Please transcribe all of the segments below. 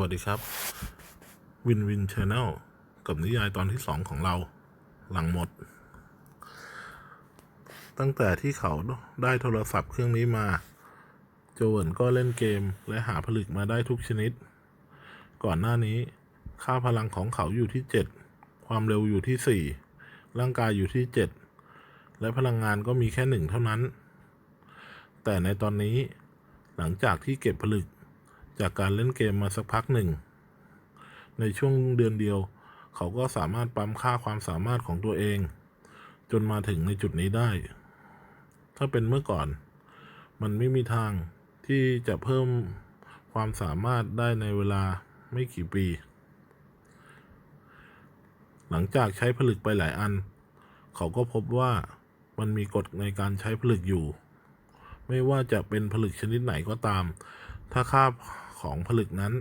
วัสดีครับวินวินชาแนลกับนิยายตอนที่สองของเรา หลังหมด ตั้งแต่ที่เขาได้โทรศัพท์เครื่องนี้มา โจเวิร์นก็เล่นเกมและหาผลึกมาได้ทุกชนิด ก่อนหน้านี้ ค่าพลังของเขาอยู่ที่7ความเร็วอยู่ที่4ร่างกายอยู่ที่7และพลังงานก็มีแค่หนึ่งเท่านั้น แต่ในตอนนี้หลังจากที่เก็บผลึก จากการเล่นเกมมาสักพักหนึ่ง ในช่วงเดือนเดียว เขาก็สามารถปั๊มค่าความสามารถของตัวเอง จนมาถึงในจุดนี้ได้ ถ้าเป็นเมื่อก่อน มันไม่มีทางที่จะเพิ่มความสามารถได้ในเวลาไม่กี่ปี หลังจากใช้ผลึกไปหลายอัน เขาก็พบว่ามันมีกฎในการใช้ผลึกอยู่ ไม่ว่าจะเป็นผลึกชนิดไหนก็ตาม ถ้าค่า ของผลึกนั้น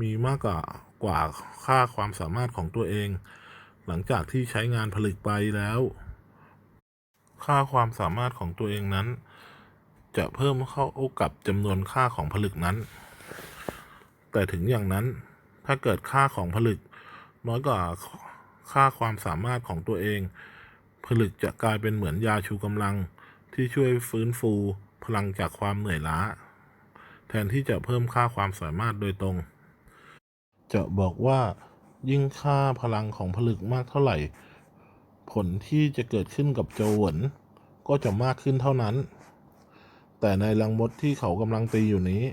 มีมากกว่ากว่าค่าความสามารถของตัวเอง หลังจากที่ใช้งานผลึกไปแล้ว ค่าความสามารถของตัวเองนั้น จะเพิ่มเข้ากับจำนวนค่าของผลึกนั้น แต่ถึงอย่างนั้นถ้าเกิดค่าของผลึกน้อยกว่าค่าความสามารถของตัวเอง ผลึกจะกลายเป็นเหมือนยาชูกำลังที่ช่วยฟื้นฟูพลังจากความเหนื่อยล้า แทนที่จะเพิ่มค่าความสามารถโดยตรง จะบอกว่ายิ่งค่าพลังของผลึกมากเท่าไหร่ ผลที่จะเกิดขึ้นกับโจหวนก็จะมากขึ้นเท่านั้น แต่ในรังมดที่เขากำลังตีอยู่นี้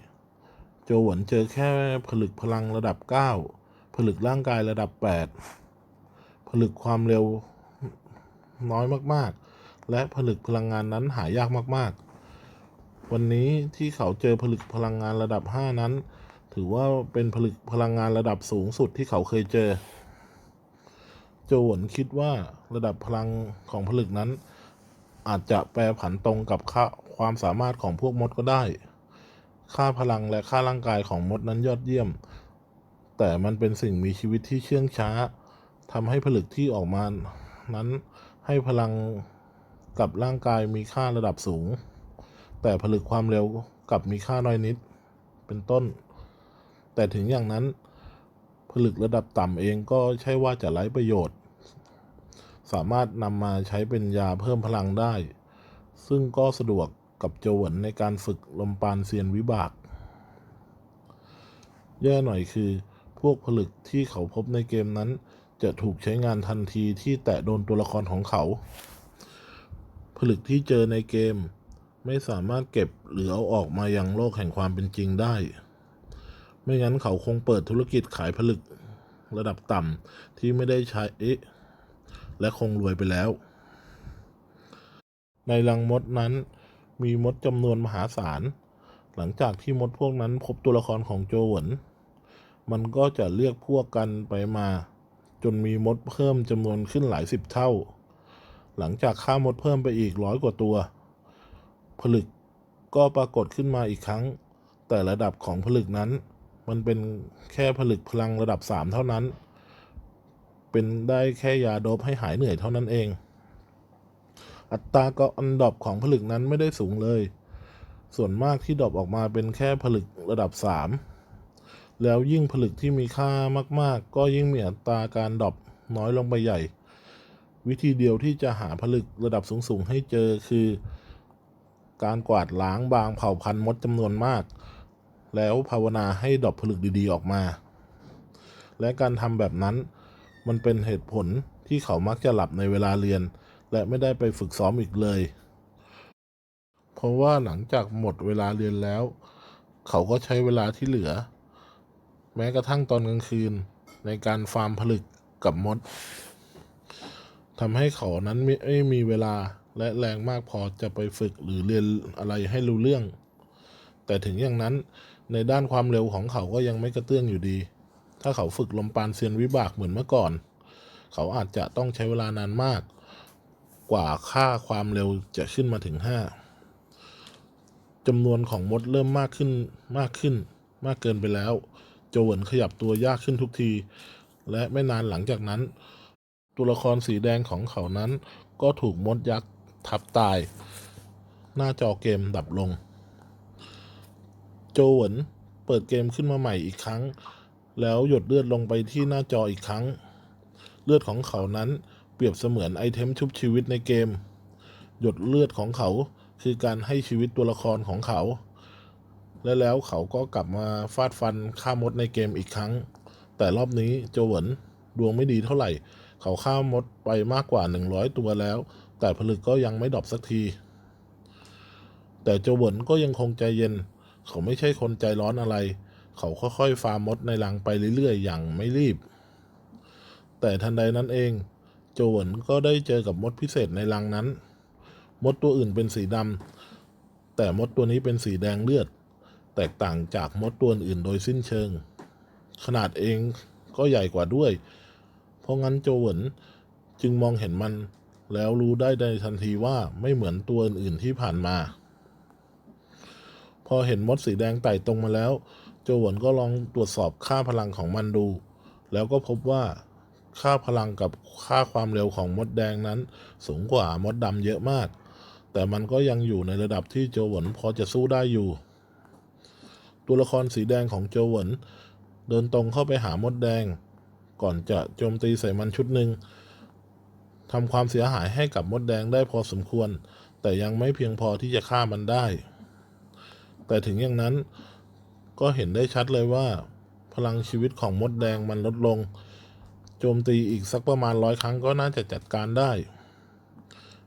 โจหวนเจอแค่ผลึกพลังระดับ 9 ผลึกร่างกายระดับ 8 ผลึกความเร็วน้อยมากๆ และผลึกพลังงานนั้นหายากมาก วันนี้ที่เขาเจอผลึกพลังงานระดับ 5 นั้น ถือว่าเป็นผลึกพลังงานระดับสูงสุดที่เขาเคยเจอ โจหวนคิดว่าระดับพลังของผลึกนั้น อาจจะแปรผันตรงกับค่าความสามารถของพวกมดก็ได้ ค่าพลังและค่าร่างกายของมดนั้นยอดเยี่ยม แต่มันเป็นสิ่งมีชีวิตที่เชื่องช้าทำให้ผลึกที่ออกมานั้นให้พลังกับร่างกายมีค่าระดับสูง แต่ผลึกความเร็วกลับมีค่าน้อยนิด เป็นต้น แต่ถึงอย่างนั้น ผลึกระดับต่ำเองก็ใช่ว่าจะไร้ประโยชน์ สามารถนำมาใช้เป็นยาเพิ่มพลังได้ ซึ่งก็สะดวกกับโจวนในการฝึกลมปานเซียนวิบาก แย่หน่อยคือ พวกผลึกที่เขาพบในเกมนั้น จะถูกใช้งานทันทีที่แตะโดนตัวละครของเขา ผลึกที่เจอในเกม ไม่สามารถเก็บหรือเอาออกมายังโลกแห่งความเป็นจริงได้ ไม่งั้นเขาคงเปิดธุรกิจขายผลึก ระดับต่ำที่ไม่ได้ใช้เอ๊ะและคงรวยไปแล้ว ในรังมดนั้นมีมดจำนวนมหาศาล หลังจากที่มดพวกนั้นพบตัวละครของโจหวนมันก็จะเรียกพวกกันไปมา จนมีมดเพิ่มจำนวนขึ้นหลายสิบเท่า หลังจากฆ่ามดเพิ่มไปอีกร้อยกว่าตัว ผลึกก็ปรากฏขึ้นมาอีกครั้ง แต่ระดับของผลึกนั้น มันเป็นแค่ผลึกพลังระดับสามเท่านั้น เป็นได้แค่ยาโดบให้หายเหนื่อยเท่านั้นเอง อัตราก็อันดอปของผลึกนั้นไม่ได้สูงเลย ส่วนมากที่ดอปออกมาเป็นแค่ผลึกระดับสามแล้วยิ่งผลึกที่มีค่ามาก ๆ ก็ยิ่งมีอัตราการดอปน้อยลงไปใหญ่ วิธีเดียวที่จะหาผลึกระดับสูง ๆ ให้เจอคือ การกวาดล้างบางเผ่าพันธุ์มดจำนวนมาก แล้วภาวนาให้ดอปผลึกดีๆออกมา และการทำแบบนั้นมันเป็นเหตุผลที่เขามักจะหลับในเวลาเรียน และไม่ได้ไปฝึกซ้อมอีกเลย เพราะว่าหลังจากหมดเวลาเรียนแล้ว เขาก็ใช้เวลาที่เหลือ แม้กระทั่งตอนกลางคืน ในการฟาร์มผลึกกับมดทำให้เขานั้นไม่มีเวลา และแรงมากพอจะไปฝึกหรือเรียนอะไรให้รู้เรื่อง แต่ถึงอย่างนั้นในด้านความเร็วของเขาก็ยังไม่กระเตื้องอยู่ดี ถ้าเขาฝึกลมปานเซียนวิบากเหมือนเมื่อก่อน เขาอาจจะต้องใช้เวลานานมาก กว่าค่าความเร็วจะขึ้นมาถึงห้าจำนวนของมดเริ่มมากขึ้นมากขึ้น มากเกินไปแล้วโจเหวินขยับตัวยากขึ้นทุกที และไม่นานหลังจากนั้น ตัวละครสีแดงของเขานั้นก็ถูกมดยักษ์ ทับตาย หน้าจอเกมดับลง โจหวนเปิดเกมขึ้นมาใหม่อีกครั้ง แล้วหยดเลือดลงไปที่หน้าจออีกครั้ง เลือดของเขานั้นเปรียบเสมือนไอเทมชุบชีวิตในเกม หยดเลือดของเขาคือการให้ชีวิตตัวละครของเขา และแล้วเขาก็กลับมาฟาดฟันฆ่ามดในเกมอีกครั้ง แต่รอบนี้โจเหวินดวงไม่ดีเท่าไหร่ เขาฆ่ามดไปมากกว่า 100 ตัวแล้ว แต่ผลึกก็ยังไม่ดรอปสักที แต่โจเหวินก็ยังคงใจเย็น เขาไม่ใช่คนใจร้อนอะไร เขาค่อยๆฟาร์มมดในรังไปเรื่อยๆ อย่างไม่รีบ แต่ทันใดนั้นเอง โจเหวินก็ได้เจอกับมดพิเศษในรังนั้น มดตัวอื่นเป็นสีดำแต่มดตัวนี้เป็นสีแดงเลือด แตกต่างจากมดตัวอื่นโดยสิ้นเชิง ขนาดเองก็ใหญ่กว่าด้วย เพราะงั้นโจเหวินจึงมองเห็นมัน แล้วรู้ได้ในทันทีว่าไม่เหมือนตัวอื่นๆที่ผ่านมา พอเห็นมดสีแดงไต่ตรงมาแล้ว โจหวนก็ลองตรวจสอบค่าพลังของมันดู แล้วก็พบว่าค่าพลังกับค่าความเร็วของมดแดงนั้น สูงกว่ามดดำเยอะมาก แต่มันก็ยังอยู่ในระดับที่โจหวนพอจะสู้ได้อยู่ ตัวละครสีแดงของโจหวนเดินตรงเข้าไปหามดแดง ก่อนจะโจมตีใส่มันชุดหนึ่ง ทำความเสียหายให้กับมดแดงได้พอสมควร แต่ยังไม่เพียงพอที่จะฆ่ามันได้ แต่ถึงอย่างนั้นก็เห็นได้ชัดเลยว่า พลังชีวิตของมดแดงมันลดลง โจมตีอีกสักประมาณร้อยครั้งก็น่าจะจัดการได้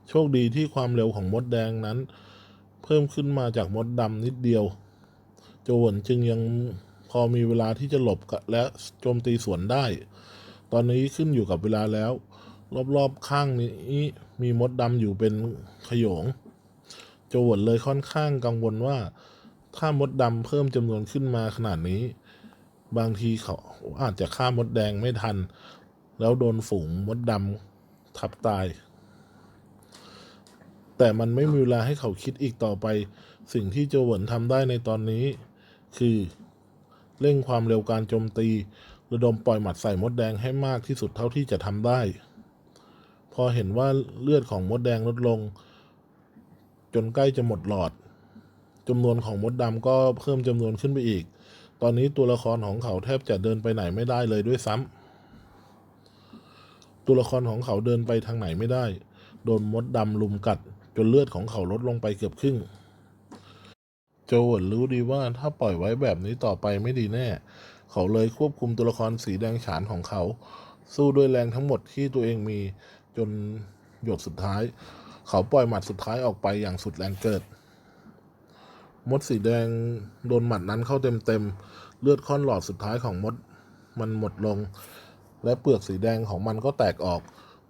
โชคดีที่ความเร็วของมดแดงนั้น เพิ่มขึ้นมาจากมดดำนิดเดียว โจวนจึงยังพอมีเวลาที่จะหลบและโจมตีสวนได้ ตอนนี้ขึ้นอยู่กับเวลาแล้ว รอบๆข้างนี้มีมดดำอยู่เป็นขโยง โจวินเลยค่อนข้างกังวลว่า ถ้ามดดำเพิ่มจำนวนขึ้นมาขนาดนี้ บางทีเขาอาจจะฆ่ามดแดงไม่ทัน แล้วโดนฝูงมดดำทับตาย แต่มันไม่มีเวลาให้เขาคิดอีกต่อไป สิ่งที่โจวนทำได้ในตอนนี้ คือ เร่งความเร็วการโจมตี ระดมปล่อยหมัดใส่มดแดงให้มากที่สุดเท่าที่จะทำได้ พอเห็นว่าเลือดของมดแดงลดลง จนใกล้จะหมดหลอดจำนวนของมดดำก็เพิ่มจำนวนขึ้นไปอีก ตอนนี้ตัวละครของเขาแทบจะเดินไปไหนไม่ได้เลยด้วยซ้ำตัวละครของเขาเดินไปทางไหนไม่ได้ โดนมดดำลุมกัด จนเลือดของเขาลดลงไปเกือบครึ่งโจวอนรู้ดีว่าถ้าปล่อยไว้แบบนี้ต่อไปไม่ดีแน่ เขาเลยควบคุมตัวละครสีแดงฉานของเขา สู้ด้วยแรงทั้งหมดที่ตัวเองมี จนหยดสุดท้าย เขาปล่อยหมัดสุดท้ายออกไปอย่างสุดแรงเกิด มดสีแดงโดนหมัดนั้นเข้าเต็มๆเลือดค่อนหลอดสุดท้ายของมดมันหมดลง และเปลือกสีแดงของมันก็แตกออก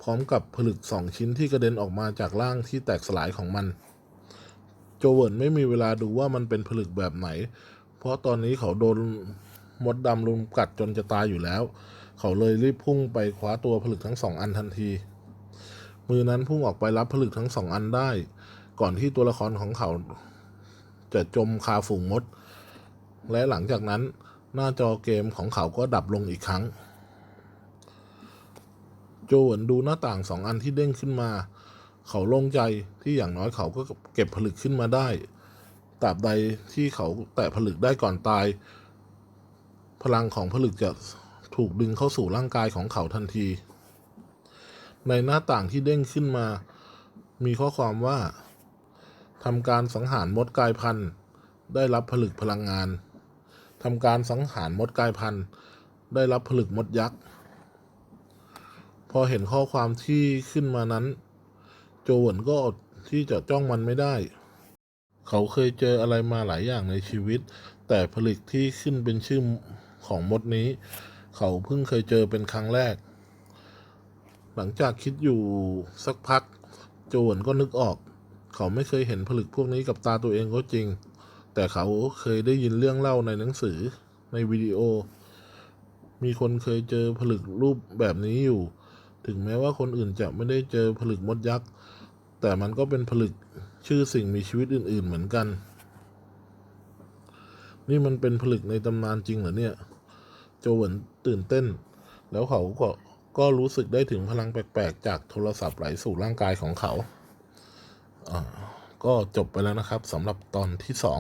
พร้อมกับผลึกสองชิ้นที่กระเด็นออกมาจากร่างที่แตกสลายของมัน โจเวิร์นไม่มีเวลาดูว่ามันเป็นผลึกแบบไหน เพราะตอนนี้เขาโดนมดดำรุมกัดจนจะตายอยู่แล้ว เขาเลยรีบพุ่งไปคว้าตัวผลึกทั้งสองอันทันที มือนั้นพุ่งออกไปรับผลึกทั้งสองอันได้ ก่อนที่ตัวละครของเขา จะจมคาฝูงมด และหลังจากนั้นหน้าจอเกมของเขาก็ดับลงอีกครั้ง โจเวินดูหน้าต่างสองอันที่เด้งขึ้นมา เขาโล่งใจที่อย่างน้อยเขาก็เก็บผลึกขึ้นมาได้ตราบใดที่เขาแตะผลึกได้ก่อนตาย พลังของผลึกจะถูกดึงเข้าสู่ร่างกายของเขาทันที ในหน้าต่างที่เด้งขึ้นมา มีข้อความว่าทำการสังหารมดกายพันธุ์ ได้รับผลึกพลังงานทำการสังหารมดกายพันธุ์ ได้รับผลึกมดยักษ์ พอเห็นข้อความที่ขึ้นมานั้น โจเหวินก็อดที่จะจ้องมันไม่ได้ เขาเคยเจออะไรมาหลายอย่างในชีวิต แต่ผลึกที่ขึ้นเป็นชื่อของมดนี้ เขาเพิ่งเคยเจอเป็นครั้งแรก หลังจากคิดอยู่สักพัก โจวนก็นึกออก เขาไม่เคยเห็นผลึกพวกนี้กับตาตัวเองก็จริง แต่เขาเคยได้ยินเรื่องเล่าในหนังสือในวิดีโอ มีคนเคยเจอผลึกรูปแบบนี้อยู่ ถึงแม้ว่าคนอื่นจะไม่ได้เจอผลึกมดยักษ์ แต่มันก็เป็นผลึกชื่อสิ่งมีชีวิตอื่น ๆ เหมือนกัน นี่มันเป็นผลึกในตำนานจริงเหรอเนี่ย โจเวินตื่นเต้น แล้วเขาก็ ก็รู้สึกได้ถึงพลังแปลกๆ จากโทรศัพท์ไหลสู่ร่างกายของเขาอ่าก็จบไปแล้วนะครับสำหรับตอนที่สอง